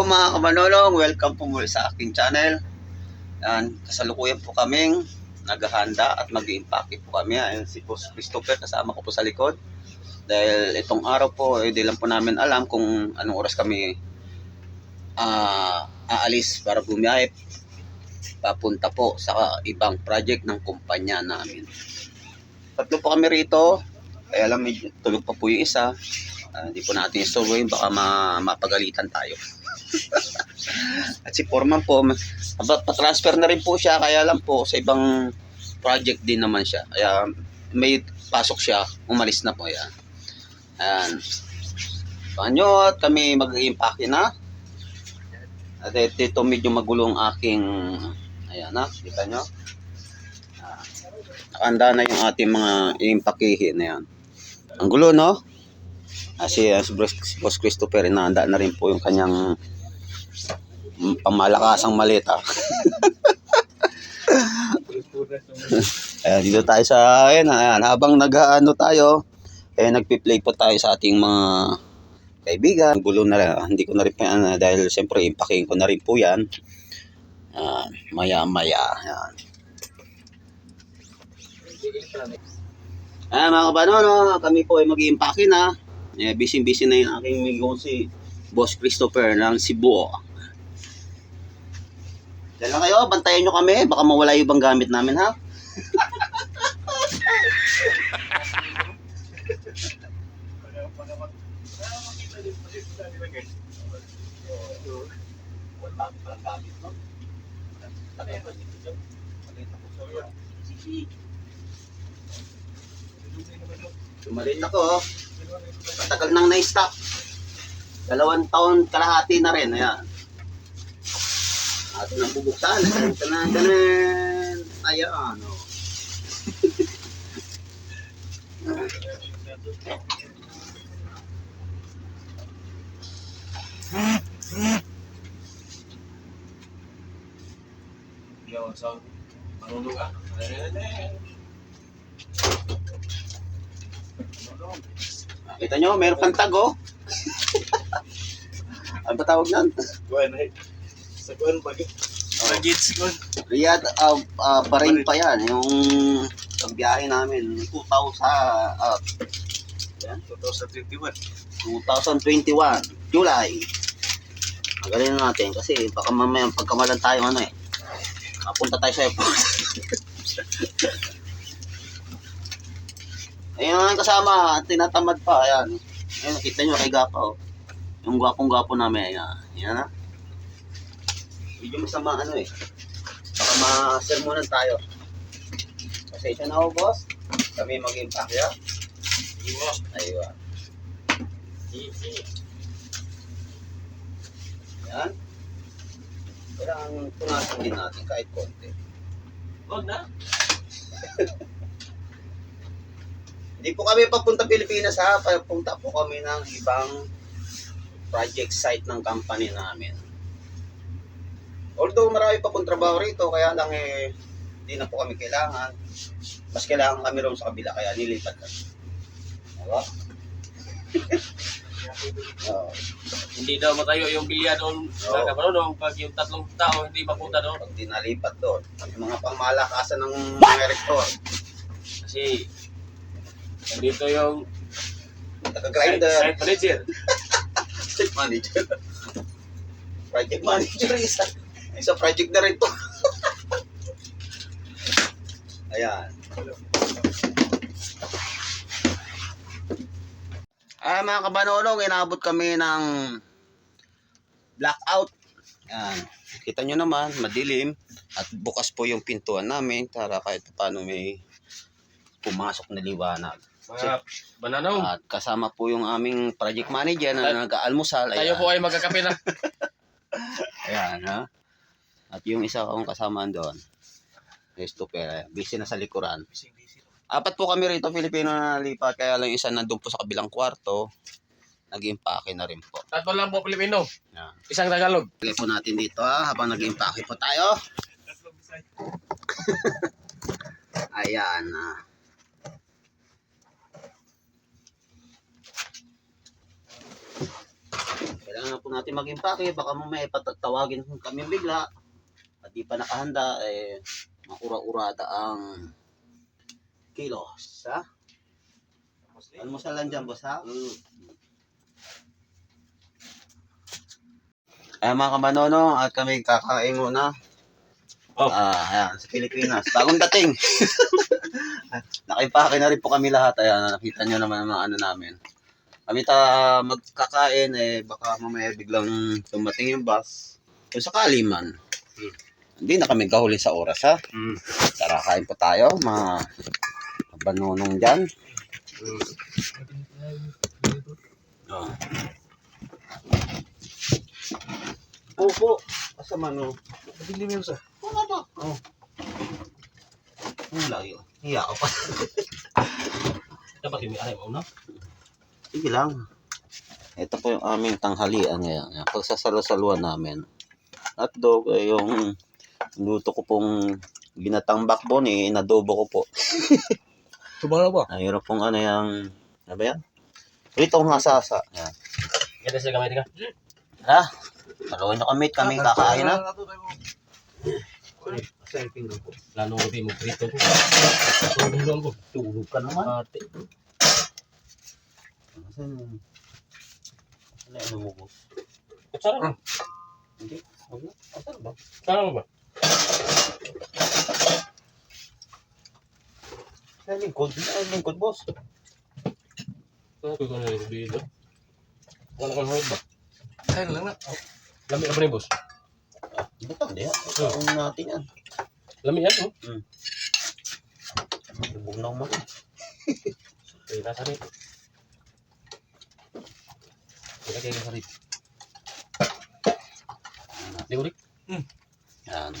Mga kamanolong, welcome po muli sa aking channel. Yan, kasalukuyan po kaming naghahanda at mag impake po kami. Ayan si Boss Christopher kasama ko po sa likod. Dahil itong araw po, eh, di lang po namin alam kung anong oras kami ah, aalis para bumiyahe papunta po sa ibang project ng kumpanya namin. Tatlo po kami rito, kaya medyo tulog pa po yung isa. Ah, Hindi po natin istorbohin, baka ma mapagalitan tayo. At si Foreman po, aba- pa-transfer na rin po siya, kaya lang po sa ibang project din naman siya. Kaya may pasok siya, umalis na po yan. Ayan. Panyo at kami mag-impake na. At dito medyo magulo ang aking, ayan na, kita nyo. Ah, nakahanda na yung ating mga impakihin na yan. Ang gulo, no? Kasi uh, si Boss Boss Christopher, inahanda na rin po yung kanyang mm, pamalakasang maleta. Ayan, dito tayo sa, ayan, ayan habang nag-ano tayo, eh, nagpi-play po tayo sa ating mga kaibigan. Gulo na rin, ah, hindi ko na rin ah, dahil siyempre, impaking ko na rin po yan. Ah, maya-maya, ayan. Ayan mga kabano, kami po ay mag-iimpake na. Eh, busy-busy na yung aking amigo si Boss Christopher ng Cebu. Diyan lang kayo, bantayan nyo kami. Baka mawala yung ibang gamit namin ha. Sumalit ako. oh. Matagal nang na-stop. Dalawang taon kalahati na rin. Ayan. Ato nang bubuksan. Tanan, tanan. Ayan. Oh. Yo, so, marunong ka? Kita nyo, meron pang tago. Ano ba tawag nan? Kuhan, eh. Sa kuhan, pag... Oh. Pag-gits, kuhan. Riyadh, uh, uh, Bahrain pa yan. Yung pagbiyahe namin, 2000, uh, yan, 2021. 2021, July. Magaling na natin kasi baka mamaya pagkamalan tayo ano eh. Mapunta tayo sa airport. Ayun ang kasama, tinatamad pa, ayan. Ayun, nakita nyo kay Gapa, oh. Yung gwapong-gwapo namin, ayan. Ayan na. Medyo masama, ano eh. Baka ma-sermonan tayo. Pasensya na ako, boss. Kami mag-impact, ya. Iwa. Ayun. Yan. Kailangan punasan din natin kahit konti. Good na? Hindi po kami papunta Pilipinas ha. Papunta po kami ng ibang project site ng company namin. Although marami pa pong trabaho rito, kaya lang eh, hindi na po kami kailangan. Mas kailangan kami rin sa kabila, kaya nilipat kami. Diba? Oo. Hindi daw matayo yung bilya doon Oo. sa marunong pag yung tatlong tao hindi mapunta doon. pag dinalipat doon, yung mga pangmalakasan ng mga rektor, Kasi nandito yung site, taga-grinder, site manager. site manager, project manager, isa, isa project na rin to. Ayan. Ah, mga kabanonong, inabot kami ng blackout. Yan. Kita nyo naman, madilim. At bukas po yung pintuan namin para kahit paano may pumasok na liwanag. Mga bananaw. At kasama po yung aming project manager na nag-aalmusal. Tayo po ay magkakape na. Ayan, ha? At yung isa kong kasama doon, Christopher, busy na sa likuran. Apat po kami rito, Filipino na nalipat, kaya lang isa nandun po sa kabilang kwarto, nag-impake na rin po. Tatlo lang po Pilipino. Yan. Isang Tagalog. Lagay po natin dito ha, habang nag-impake po tayo. Ayan. ah. Kailangan po natin mag-impake. Baka mamaya patatawagin kami bigla. At di pa nakahanda, eh, makura-urada ang kilos. Ha? Almusal lang dyan, boss, ha? Mm. Ayan mga kamanono, at kami kakain muna. Oh. Ah, ayan, sa Pilipinas. Bagong dating. Nakipake na rin po kami lahat. Ayan, nakita nyo naman ang mga ano namin. Kami ta magkakain, eh, baka mamaya biglang dumating yung bus. Kung sakali man. Hmm. Hindi na kami kahuli sa oras, ha? Mm. Tara, kain po tayo, mga banunong dyan. Mm. Oh. Opo. Asa man, oh. Pabili mo sa. Ano ba? Oh. Ang layo. Hiya ka pa. Dapat yung ayaw mo, no? Sige lang. Ito po yung aming tanghalian ngayon. Yung Pagsasalo-saluan namin. At dog, eh, yung luto ko pong ginatang backbone, eh, inadobo ko po. Tumara ba? Ayun pong ano yung, ano ba yan? Pritong hasasa. Yan. Ganda siya gamay ka. Ha? Maluwan nyo kami, kami kakain na. Selfie lang po. Lalo ko mo prito ko. Tulog lang ko. Tulog ka naman. Ate. Saan? Ano ano mo po? Kutsara. Hindi. Huwag na. Asan ba? Saan mo ba? Sa lingkod. Sa lingkod, boss. Ano ko na yung dito? Wala kang hawag ba? Kaya lang na. Lami na ba ni boss? Ba't hindi? Ikaon natin yan. Lami yan, oh. Lubog na umali. Kaya nasa rin. Kaya kaya nasa rin. Di ulit. Yan.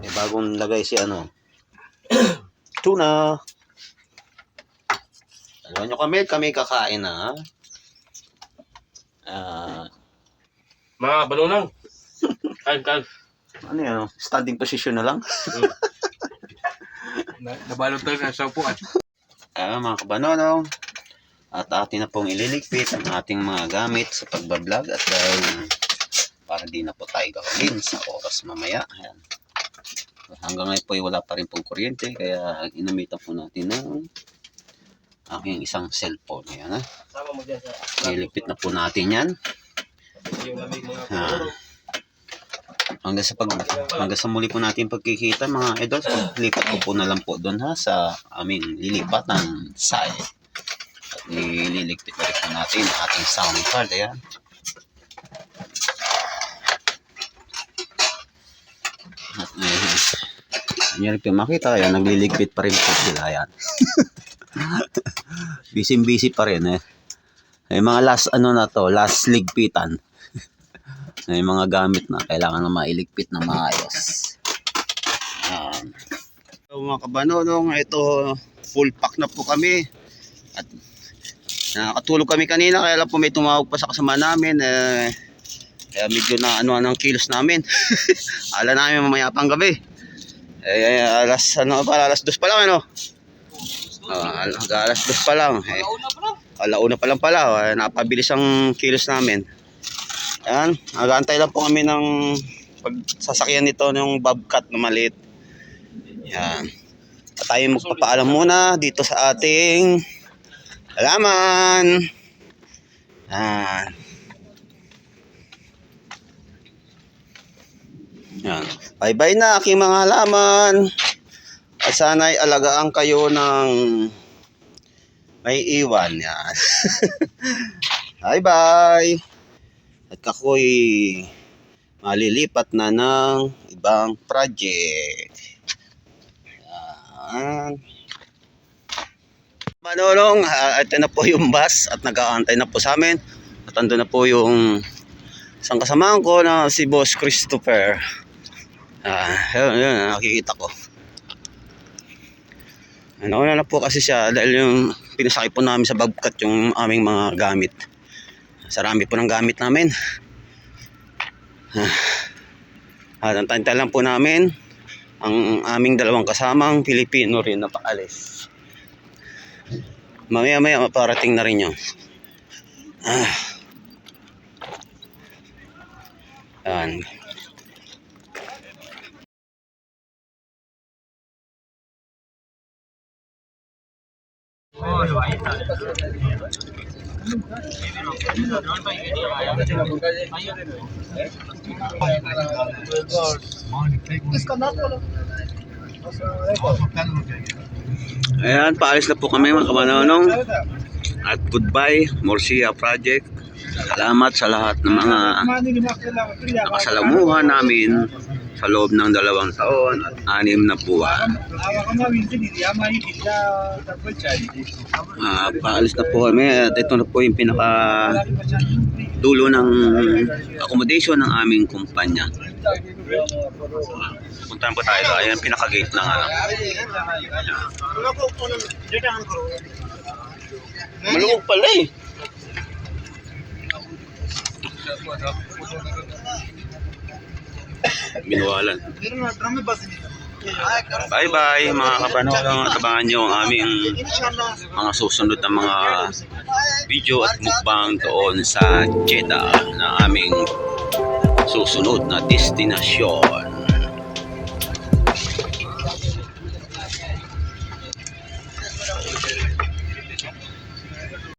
May bagong lagay si ano. Tuna. Alam nyo kami, kami kakain na. Ah, Mga balunang. Kain, kain. ano yan? Standing position na lang. na nabalot talaga sa upuan. Ah, mga kabanono. At atin na pong ililigpit ang ating mga gamit sa pagbablog at dahil para di na po tayo gawin sa oras mamaya. Ayan. Hanggang ngayon po wala pa rin pong kuryente kaya inamitan po natin ng aking isang cellphone. Ayan, ha? Sa... Nilipit na po natin yan. Ah. Hanggang sa, pag, hanggang sa muli po natin pagkikita mga idol, lipat ko po na lang po doon ha sa aming lilipatan side. Nililigpit na natin ating sound card. Ayan. At hindi rin po makita. Ayan, nagliligpit pa rin po sila. Ayan. Busy-busy pa rin eh. Ay mga last ano na to, last ligpitan. May mga gamit na kailangan na mailigpit na maayos. Yan. So mga kabanonong, ito full pack na po kami. At nakatulog kami kanina kaya lang po may tumawag pa sa kasama namin. Eh, kaya medyo na ano ang kilos namin. Ala namin mamaya pang gabi. Eh, alas ano pa, alas dos pa lang ano. Al- alas dos pa lang. Eh, alauna pa lang pala. Eh, napabilis ang kilos namin. Yan, nag-aantay lang po kami ng pagsasakyan nito ng bobcat na maliit. Yan. At tayo magpapaalam muna dito sa ating halaman. Yan. Yan. Bye-bye na aking mga halaman. At sana'y alagaan kayo ng may iwan. Yan. Bye-bye. At ako'y malilipat na ng ibang project. Yan. Manulong, ah, ito na po yung bus at nag-aantay na po sa amin. At ando na po yung isang kasamahan ko na si Boss Christopher. Ah, yun, yun, nakikita ko. Ano na po kasi siya dahil yung pinasakay po namin sa bobcat yung aming mga gamit. Sarami po ng gamit namin. At ang lang po namin ang aming dalawang kasamang Pilipino rin na paalis. Mamaya maya maparating na rin yun. Ah. Yan. Ayan, paalis na po kami mga kamanonong. At goodbye, Morsia Project. Salamat sa lahat ng mga nakasalamuha namin sa loob ng dalawang taon at anim na buwan. Ah, paalis na po kami at ito na po yung pinaka dulo ng accommodation ng aming kumpanya. Puntahan po tayo doon. Ayan, pinaka-gate ng ano. Maluwag pala eh. Binuwalan. Bye-bye mga kapanong at abangan nyo ang aming mga susunod na mga video at mukbang doon sa Jeddah na aming susunod na destinasyon.